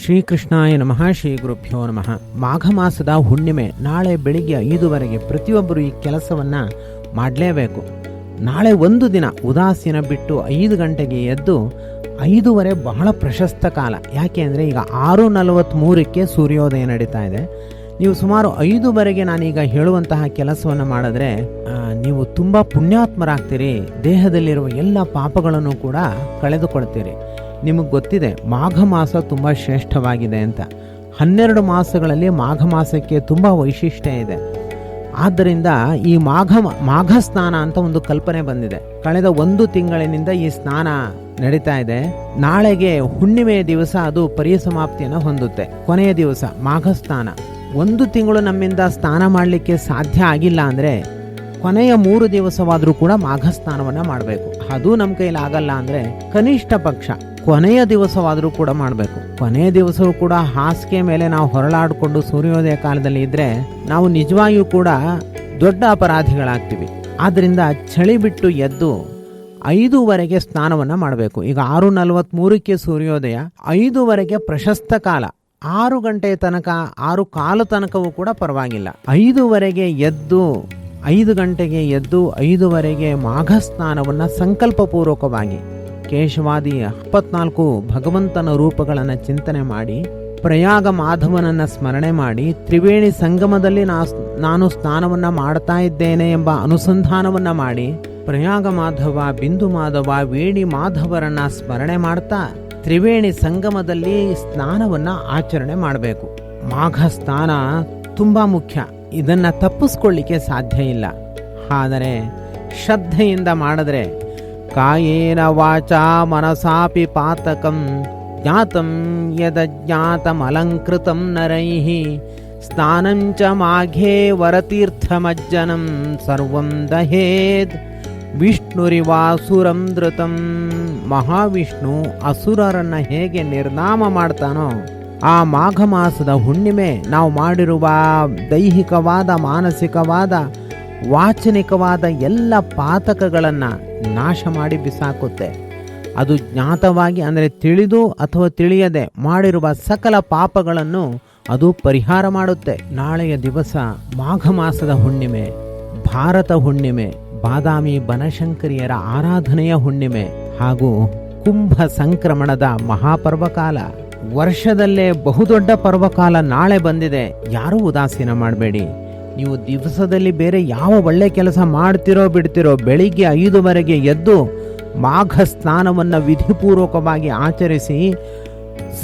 ಶ್ರೀಕೃಷ್ಣಾಯ ನಮಃ, ಶ್ರೀ ಗುರುಭ್ಯೋ ನಮಃ. ಮಾಘ ಮಾಸದ ಹುಣ್ಣಿಮೆ, ನಾಳೆ ಬೆಳಿಗ್ಗೆ ಐದುವರೆಗೆ ಪ್ರತಿಯೊಬ್ಬರು ಈ ಕೆಲಸವನ್ನು ಮಾಡಲೇಬೇಕು. ನಾಳೆ ಒಂದು ದಿನ ಉದಾಸೀನ ಬಿಟ್ಟು ಐದು ಗಂಟೆಗೆ ಎದ್ದು ಐದೂವರೆ ಬಹಳ ಪ್ರಶಸ್ತ ಕಾಲ. ಯಾಕೆ ಅಂದರೆ ಈಗ ಆರು ನಲವತ್ತ್ಮೂರಕ್ಕೆ ಸೂರ್ಯೋದಯ ನಡೀತಾ ಇದೆ. ನೀವು ಸುಮಾರು ಐದುವರೆಗೆ ನಾನೀಗ ಹೇಳುವಂತಹ ಕೆಲಸವನ್ನು ಮಾಡಿದ್ರೆ ನೀವು ತುಂಬ ಪುಣ್ಯಾತ್ಮರಾಗ್ತೀರಿ. ದೇಹದಲ್ಲಿರುವ ಎಲ್ಲ ಪಾಪಗಳನ್ನು ಕೂಡ ಕಳೆದುಕೊಳ್ತೀರಿ. ನಿಮಗೆ ಗೊತ್ತಿದೆ, ಮಾಘ ಮಾಸ ತುಂಬ ಶ್ರೇಷ್ಠವಾಗಿದೆ ಅಂತ. ಹನ್ನೆರಡು ಮಾಸಗಳಲ್ಲಿ ಮಾಘ ಮಾಸಕ್ಕೆ ತುಂಬ ವೈಶಿಷ್ಟ್ಯ ಇದೆ. ಆದ್ದರಿಂದ ಈ ಮಾಘ ಮಾಘ ಸ್ನಾನ ಅಂತ ಒಂದು ಕಲ್ಪನೆ ಬಂದಿದೆ. ಕಳೆದ ಒಂದು ತಿಂಗಳಿನಿಂದ ಈ ಸ್ನಾನ ನಡೀತಾ ಇದೆ. ನಾಳೆಗೆ ಹುಣ್ಣಿಮೆಯ ದಿವಸ ಅದು ಪರಿಸಮಾಪ್ತಿಯನ್ನು ಹೊಂದುತ್ತೆ. ಕೊನೆಯ ದಿವಸ, ಮಾಘ ಸ್ನಾನ. ಒಂದು ತಿಂಗಳು ನಮ್ಮಿಂದ ಸ್ನಾನ ಮಾಡಲಿಕ್ಕೆ ಸಾಧ್ಯ ಆಗಿಲ್ಲ ಅಂದರೆ ಕೊನೆಯ ಮೂರು ದಿವಸವಾದರೂ ಕೂಡ ಮಾಘ ಸ್ನಾನವನ್ನು ಮಾಡಬೇಕು. ಅದು ನಮ್ಮ ಕೈಲಿ ಆಗಲ್ಲ ಅಂದರೆ ಕನಿಷ್ಠ ಪಕ್ಷ. ಕೊನೆಯ ದಿವಸವಾದರೂ ಕೂಡ ಮಾಡಬೇಕು. ಕೊನೆಯ ದಿವಸವೂ ಕೂಡ ಹಾಸಿಗೆ ಮೇಲೆ ನಾವು ಹೊರಳಾಡಿಕೊಂಡು ಸೂರ್ಯೋದಯ ಕಾಲದಲ್ಲಿ ಇದ್ದರೆ ನಾವು ನಿಜವಾಗಿಯೂ ಕೂಡ ದೊಡ್ಡ ಅಪರಾಧಿಗಳಾಗ್ತೀವಿ. ಆದ್ದರಿಂದ ಚಳಿ ಬಿಟ್ಟು ಎದ್ದು ಐದೂವರೆಗೆ ಸ್ನಾನವನ್ನು ಮಾಡಬೇಕು. ಈಗ ಆರು ನಲವತ್ತ್ಮೂರಕ್ಕೆ ಸೂರ್ಯೋದಯ, ಐದೂವರೆಗೆ ಪ್ರಶಸ್ತ ಕಾಲ. ಆರು ಗಂಟೆ ತನಕ, ಆರು ಕಾಲು ತನಕವೂ ಕೂಡ ಪರವಾಗಿಲ್ಲ. ಐದೂವರೆಗೆ ಎದ್ದು, ಐದು ಗಂಟೆಗೆ ಎದ್ದು, ಐದುವರೆಗೆ ಮಾಘ ಸ್ನಾನವನ್ನು ಸಂಕಲ್ಪಪೂರ್ವಕವಾಗಿ. ಕೇಶವಾದಿ ಇಪ್ಪತ್ನಾಲ್ಕು ಭಗವಂತನ ರೂಪಗಳನ್ನು ಚಿಂತನೆ ಮಾಡಿ, ಪ್ರಯಾಗ ಮಾಧವನನ್ನು ಸ್ಮರಣೆ ಮಾಡಿ, ತ್ರಿವೇಣಿ ಸಂಗಮದಲ್ಲಿ ನಾ ನಾನು ಸ್ನಾನವನ್ನು ಮಾಡ್ತಾ ಇದ್ದೇನೆ ಎಂಬ ಅನುಸಂಧಾನವನ್ನು ಮಾಡಿ, ಪ್ರಯಾಗ ಮಾಧವ, ಬಿಂದು ಮಾಧವ, ವೇಣಿ ಮಾಧವರನ್ನ ಸ್ಮರಣೆ ಮಾಡ್ತಾ ತ್ರಿವೇಣಿ ಸಂಗಮದಲ್ಲಿ ಸ್ನಾನವನ್ನ ಆಚರಣೆ ಮಾಡಬೇಕು. ಮಾಘ ಸ್ನಾನ ತುಂಬಾ ಮುಖ್ಯ. ಇದನ್ನು ತಪ್ಪಿಸ್ಕೊಳ್ಳಿಕ್ಕೆ ಸಾಧ್ಯ ಇಲ್ಲ. ಆದರೆ ಶ್ರದ್ಧೆಯಿಂದ ಮಾಡಿದ್ರೆ ಕಾಯೇನ ವಾಚಾ ಮನಸಾಪಿ ಪಾತಕಂ ಜ್ಞಾತಂ ಯದಜ್ಞಾತಮಲಂಕೃತಂ ನರೈಃ ಸ್ನಾನಂಚ ಮಾಘೇ ವರತೀರ್ಥಮಜ್ಜನಂ ಸರ್ವಂ ದಹೇದ್ ವಿಷ್ಣುರಿವಾಸುರಂ ಧೃತಂ ಮಹಾವಿಷ್ಣು ಅಸುರರನ್ನು ಹೇಗೆ ನಿರ್ನಾಮ ಮಾಡ್ತಾನೋ, ಆ ಮಾಘ ಮಾಸದ ಹುಣ್ಣಿಮೆ ನಾವು ಮಾಡಿರುವ ದೈಹಿಕವಾದ, ಮಾನಸಿಕವಾದ ವಾಚನಿಕವಾದ ಎಲ್ಲ ಪಾತಕಗಳನ್ನು ನಾಶ ಮಾಡಿ ಬಿಸಾಕುತ್ತೆ. ಅದು ಜ್ಞಾತವಾಗಿ ಅಂದರೆ ತಿಳಿದು ಅಥವಾ ತಿಳಿಯದೆ ಮಾಡಿರುವ ಸಕಲ ಪಾಪಗಳನ್ನು ಅದು ಪರಿಹಾರ ಮಾಡುತ್ತೆ. ನಾಳೆಯ ದಿವಸ ಮಾಘ ಮಾಸದ ಹುಣ್ಣಿಮೆ, ಭಾರತ ಹುಣ್ಣಿಮೆ, ಬಾದಾಮಿ ಬನಶಂಕರಿಯರ ಆರಾಧನೆಯ ಹುಣ್ಣಿಮೆ ಹಾಗೂ ಕುಂಭ ಸಂಕ್ರಮಣದ ಮಹಾಪರ್ವಕಾಲ. ವರ್ಷದಲ್ಲೇ ಬಹುದೊಡ್ಡ ಪರ್ವಕಾಲ ನಾಳೆ ಬಂದಿದೆ. ಯಾರೂ ಉದಾಸೀನ ಮಾಡಬೇಡಿ. ನೀವು ದಿವಸದಲ್ಲಿ ಬೇರೆ ಯಾವ ಒಳ್ಳೆ ಕೆಲಸ ಮಾಡ್ತಿರೋ ಬಿಡ್ತಿರೋ ಬೆಳಿಗ್ಗೆ ಐದುವರೆಗೆ ಎದ್ದು ಮಾಘ ಸ್ನಾನವನ್ನು ವಿಧಿಪೂರ್ವಕವಾಗಿ ಆಚರಿಸಿ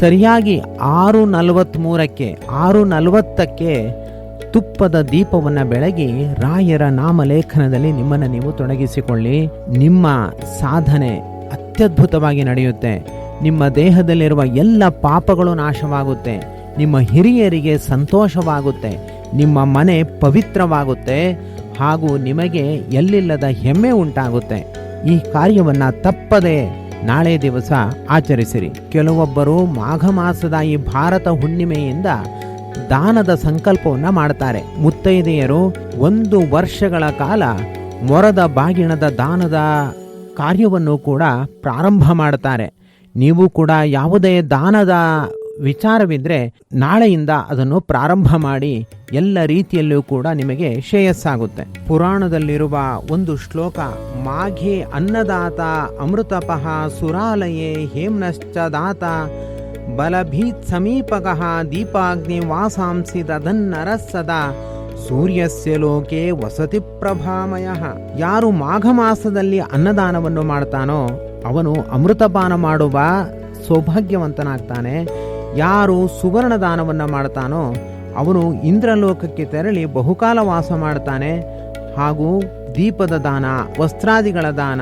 ಸರಿಯಾಗಿ ಆರು ನಲವತ್ತ್ಮೂರಕ್ಕೆ ಆರು ನಲವತ್ತಕ್ಕೆ ತುಪ್ಪದ ದೀಪವನ್ನು ಬೆಳಗಿ ರಾಯರ ನಾಮಲೇಖನದಲ್ಲಿ ನಿಮ್ಮನ್ನು ನೀವು ತೊಡಗಿಸಿಕೊಳ್ಳಿ. ನಿಮ್ಮ ಸಾಧನೆ ಅತ್ಯದ್ಭುತವಾಗಿ ನಡೆಯುತ್ತೆ. ನಿಮ್ಮ ದೇಹದಲ್ಲಿರುವ ಎಲ್ಲ ಪಾಪಗಳು ನಾಶವಾಗುತ್ತೆ. ನಿಮ್ಮ ಹಿರಿಯರಿಗೆ ಸಂತೋಷವಾಗುತ್ತೆ. ನಿಮ್ಮ ಮನೆ ಪವಿತ್ರವಾಗುತ್ತೆ ಹಾಗೂ ನಿಮಗೆ ಎಲ್ಲಿಲ್ಲದ ಹೆಮ್ಮೆ ಉಂಟಾಗುತ್ತೆ. ಈ ಕಾರ್ಯವನ್ನು ತಪ್ಪದೆ ನಾಳೆ ದಿವಸ ಆಚರಿಸಿರಿ. ಕೆಲವೊಬ್ಬರು ಮಾಘ ಮಾಸದ ಈ ಭಾರತ ಹುಣ್ಣಿಮೆಯಿಂದ ದಾನದ ಸಂಕಲ್ಪವನ್ನು ಮಾಡ್ತಾರೆ. ಮುತ್ತೈದೆಯರು ಒಂದು ವರ್ಷಗಳ ಕಾಲ ಮೊರದ ಬಾಗಿಣದ ದಾನದ ಕಾರ್ಯವನ್ನು ಕೂಡ ಪ್ರಾರಂಭ ಮಾಡ್ತಾರೆ. ನೀವು ಕೂಡ ಯಾವುದೇ ದಾನದ ವಿಚಾರವಿದ್ರೆ ನಾಳೆಯಿಂದ ಅದನ್ನು ಪ್ರಾರಂಭ ಮಾಡಿ ಎಲ್ಲ ರೀತಿಯಲ್ಲೂ ಕೂಡ ನಿಮಗೆ ಶ್ರೇಯಸ್ಸಾಗುತ್ತೆ. ಪುರಾಣದಲ್ಲಿರುವ ಒಂದು ಶ್ಲೋಕ, ಮಾಘೆ ಅನ್ನದಾತ ಅಮೃತಪಃ ಸುರಾಲಯೇ ಹೇಮ್ನಶ್ಚ ದಾತ ಬಲಭೀತ್ ಸಮೀಪಕಃ ದೀಪಾಗ್ನಿ ವಾಸಾಂಸಿ ದನ್ನರಸದ ಸೂರ್ಯಸ್ಯ ಲೋಕೆ ವಸತಿ ಪ್ರಭಾಮಯ. ಯಾರು ಮಾಘ ಮಾಸದಲ್ಲಿ ಅನ್ನದಾನವನ್ನು ಮಾಡ್ತಾನೋ ಅವನು ಅಮೃತಪಾನ ಮಾಡುವ ಸೌಭಾಗ್ಯವಂತನಾಗ್ತಾನೆ. ಯಾರು ಸುವರ್ಣ ದಾನವನ್ನು ಮಾಡ್ತಾನೋ ಅವನು ಇಂದ್ರಲೋಕಕ್ಕೆ ತೆರಳಿ ಬಹುಕಾಲ ವಾಸ ಮಾಡ್ತಾನೆ. ಹಾಗೂ ದೀಪದ ದಾನ, ವಸ್ತ್ರಾದಿಗಳ ದಾನ,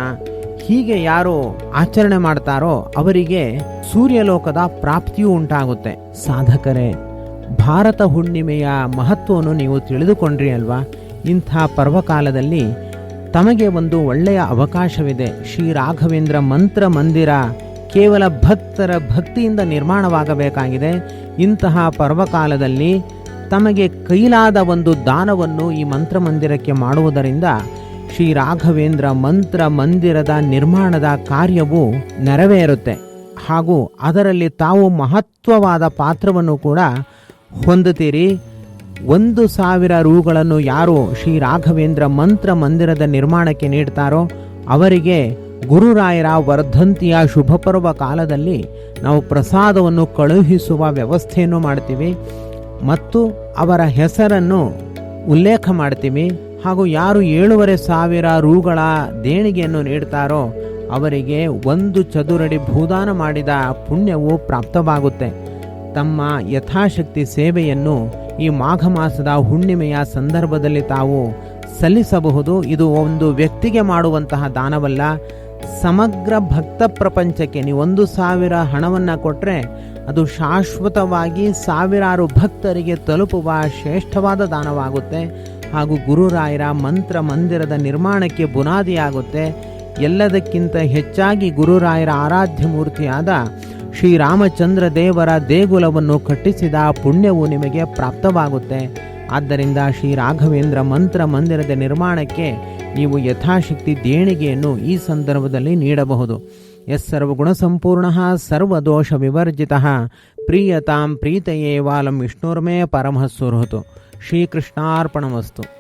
ಹೀಗೆ ಯಾರು ಆಚರಣೆ ಮಾಡ್ತಾರೋ ಅವರಿಗೆ ಸೂರ್ಯಲೋಕದ ಪ್ರಾಪ್ತಿಯೂ ಉಂಟಾಗುತ್ತೆ. ಸಾಧಕರೇ, ಭಾರತ ಹುಣ್ಣಿಮೆಯ ಮಹತ್ವವನ್ನು ನೀವು ತಿಳಿದುಕೊಂಡ್ರಿ ಅಲ್ವಾ? ಇಂಥ ಪರ್ವಕಾಲದಲ್ಲಿ ತಮಗೆ ಒಂದು ಒಳ್ಳೆಯ ಅವಕಾಶವಿದೆ. ಶ್ರೀ ರಾಘವೇಂದ್ರ ಮಂತ್ರ ಮಂದಿರ ಕೇವಲ ಭಕ್ತರ ಭಕ್ತಿಯಿಂದ ನಿರ್ಮಾಣವಾಗಬೇಕಾಗಿದೆ. ಇಂತಹ ಪರ್ವಕಾಲದಲ್ಲಿ ತಮಗೆ ಕೈಲಾದ ಒಂದು ದಾನವನ್ನು ಈ ಮಂತ್ರ ಮಂದಿರಕ್ಕೆ ಮಾಡುವುದರಿಂದ ಶ್ರೀ ರಾಘವೇಂದ್ರ ಮಂತ್ರ ಮಂದಿರದ ನಿರ್ಮಾಣದ ಕಾರ್ಯವು ನೆರವೇರುತ್ತೆ. ಹಾಗೂ ಅದರಲ್ಲಿ ತಾವು ಮಹತ್ವವಾದ ಪಾತ್ರವನ್ನು ಕೂಡ ಹೊಂದುತ್ತೀರಿ. ಒಂದು ಸಾವಿರ ರೂಗಳನ್ನು ಯಾರು ಶ್ರೀ ರಾಘವೇಂದ್ರ ಮಂತ್ರ ಮಂದಿರದ ನಿರ್ಮಾಣಕ್ಕೆ ನೀಡ್ತಾರೋ ಅವರಿಗೆ ಗುರುರಾಯರ ವರ್ಧಂತಿಯ ಶುಭ ಪರ್ವ ಕಾಲದಲ್ಲಿ ನಾವು ಪ್ರಸಾದವನ್ನು ಕಳುಹಿಸುವ ವ್ಯವಸ್ಥೆಯನ್ನು ಮಾಡ್ತೀವಿ ಮತ್ತು ಅವರ ಹೆಸರನ್ನು ಉಲ್ಲೇಖ ಮಾಡ್ತೀವಿ ಹಾಗೂ ಯಾರು ಏಳುವರೆ ಸಾವಿರ ರೂಗಳ ದೇಣಿಗೆಯನ್ನು ನೀಡ್ತಾರೋ ಅವರಿಗೆ ಒಂದು ಚದುರಡಿ ಭೂದಾನ ಮಾಡಿದ ಪುಣ್ಯವು ಪ್ರಾಪ್ತವಾಗುತ್ತೆ. ತಮ್ಮ ಯಥಾಶಕ್ತಿ ಸೇವೆಯನ್ನು ಈ ಮಾಘ ಮಾಸದ ಹುಣ್ಣಿಮೆಯ ಸಂದರ್ಭದಲ್ಲಿ ತಾವು ಸಲ್ಲಿಸಬಹುದು. ಇದು ಒಂದು ವ್ಯಕ್ತಿಗೆ ಮಾಡುವಂತಹ ದಾನವಲ್ಲ. ಸಮಗ್ರ ಭಕ್ತ ಪ್ರಪಂಚಕ್ಕೆ ನೀವು ಒಂದು ಸಾವಿರ ಹಣವನ್ನು ಕೊಟ್ಟರೆ ಅದು ಶಾಶ್ವತವಾಗಿ ಸಾವಿರಾರು ಭಕ್ತರಿಗೆ ತಲುಪುವ ಶ್ರೇಷ್ಠವಾದ ದಾನವಾಗುತ್ತೆ. ಹಾಗೂ ಗುರುರಾಯರ ಮಂತ್ರ ಮಂದಿರದ ನಿರ್ಮಾಣಕ್ಕೆ ಬುನಾದಿಯಾಗುತ್ತೆ. ಎಲ್ಲದಕ್ಕಿಂತ ಹೆಚ್ಚಾಗಿ ಗುರುರಾಯರ ಆರಾಧ್ಯ ಮೂರ್ತಿಯಾದ ಶ್ರೀರಾಮಚಂದ್ರ ದೇವರ ದೇಗುಲವನ್ನು ಕಟ್ಟಿಸಿದ ಪುಣ್ಯವು ನಿಮಗೆ ಪ್ರಾಪ್ತವಾಗುತ್ತೆ. ಆದ್ದರಿಂದ ಶ್ರೀ ರಾಘವೇಂದ್ರ ಮಂತ್ರ ಮಂದಿರದ ನಿರ್ಮಾಣಕ್ಕೆ ನೀವು ಯಥಾಶಕ್ತಿ ದೇಣಿಗೆಯನ್ನು ಈ ಸಂದರ್ಭದಲ್ಲಿ ನೀಡಬಹುದು. ಎಸ್ ಸರ್ವಗುಣ ಸಂಪೂರ್ಣ ಸರ್ವದೋಷ ವಿವರ್ಜಿತ ಪ್ರೀಯತಾಂ ಪ್ರೀತಯೇ ವಾಲಂ ವಿಷ್ಣುರ್ಮೇ ಪರಮಃ ಸುಹೃತು. ಶ್ರೀಕೃಷ್ಣಾರ್ಪಣಮಸ್ತು.